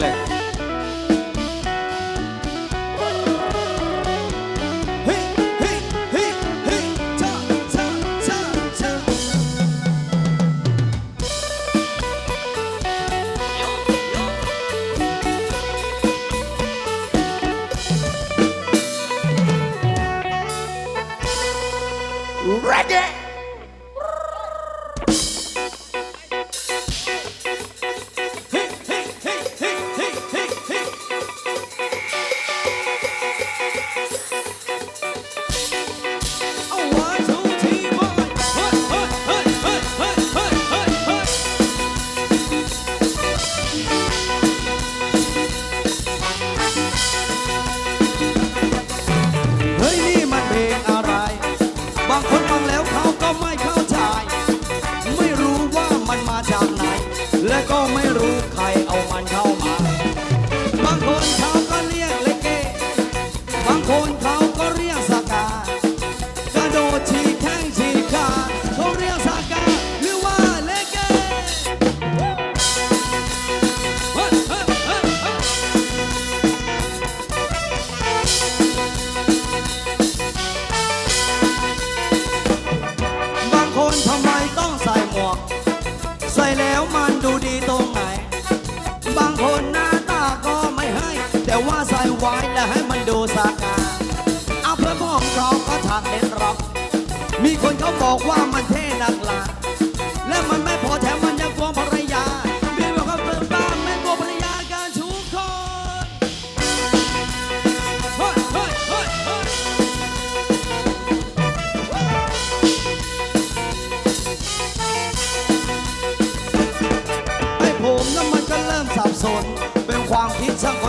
Highlight. ก็ไม่รู้ ดูดีตรงไหน บางคนหน้าตาก็ไม่ให้ แต่ว่าใส่ไว้แล้วให้มันดูสากาเอาเพื่อพ้องเราก็ทางเด็ดรอกมีคนเขาบอกว่ามันเท่นักลาและมันไม่พอแถม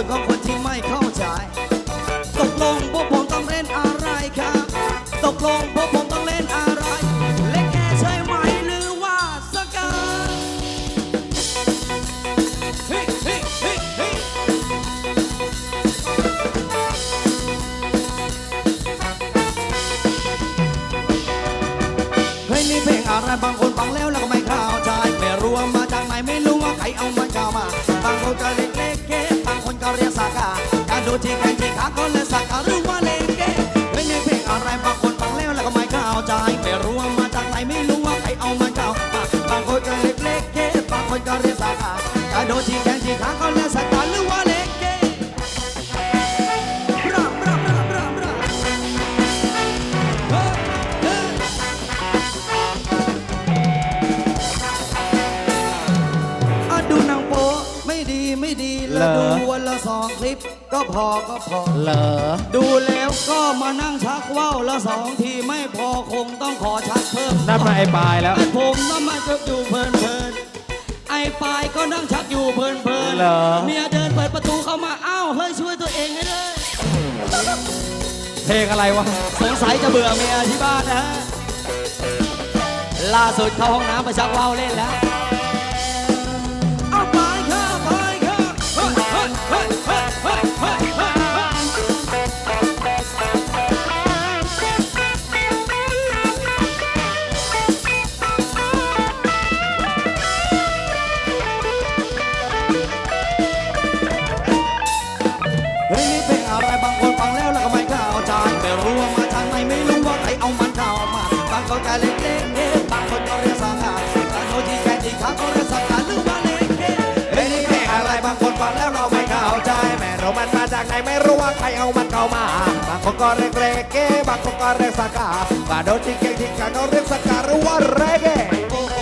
คนของคนที่ไม่เข้าใจ ตกลงพวกผมต้องเล่นอะไรครับ ตกลงพวกผมต้องเล่นอะไร เล่นแค่ใช่ไหมหรือว่าสกัดเฮ้ยเฮ้ยเฮ้ยเฮ้ยเฮ้ยนี่เพลงอะไรบางคนฟังแล้วแล้วก็ไม่เข้าใจ ไม่รู้ว่ามาจากไหนไม่รู้ว่าใครเอามันเข้ามาบางคนก็เรียกเลเกาก็เละสักาหรือว่าเลงเกไม่ในี่เพลงอะไรบางคนฟังแล้วแล้วก็ไม่เข้าใจไม่รู้ว่ามาจากไหนไม่รู้ว่าใครเอามันเข้ามาบางคนก็เล็กเล็กเกบางคนก็เรียกสากาโดนที่แขนที่ขาก็เลยสากา ไม่ดีแล้วเหรดูอวันละสองคลิป ก็พอก็พอ เหรอดูแล้วก็มานั่งชักว่าวละสองทีไม่พอคงต้องขอชักเพิ่มนั่นมาไอ้ปลายแล้ว ไอ้ผมน่ะมาชักอยู่เพลินเพลินไอ้ปายก็นั่งชักอยู่เพลินเพลินเหรอ เมียเดินเปิดประตูเข้ามาอ้าวเฮ้ยช่วยตัวเองให้เลยเพลงอะไรวะ สงสัยจะเบื่อเมียที่บ้านนะฮะล่าสุดเข้าห้องน้ำไปชักว่าวเล่นแล้ว ไหนไม่รู้ว่าใครเอามันเข้ามาบางคนก็เรียกเรเก้บางคนก็เรียกสกาบาโดนจริงเก่งจริงกันเรียกสกาหรือว่าเรเก้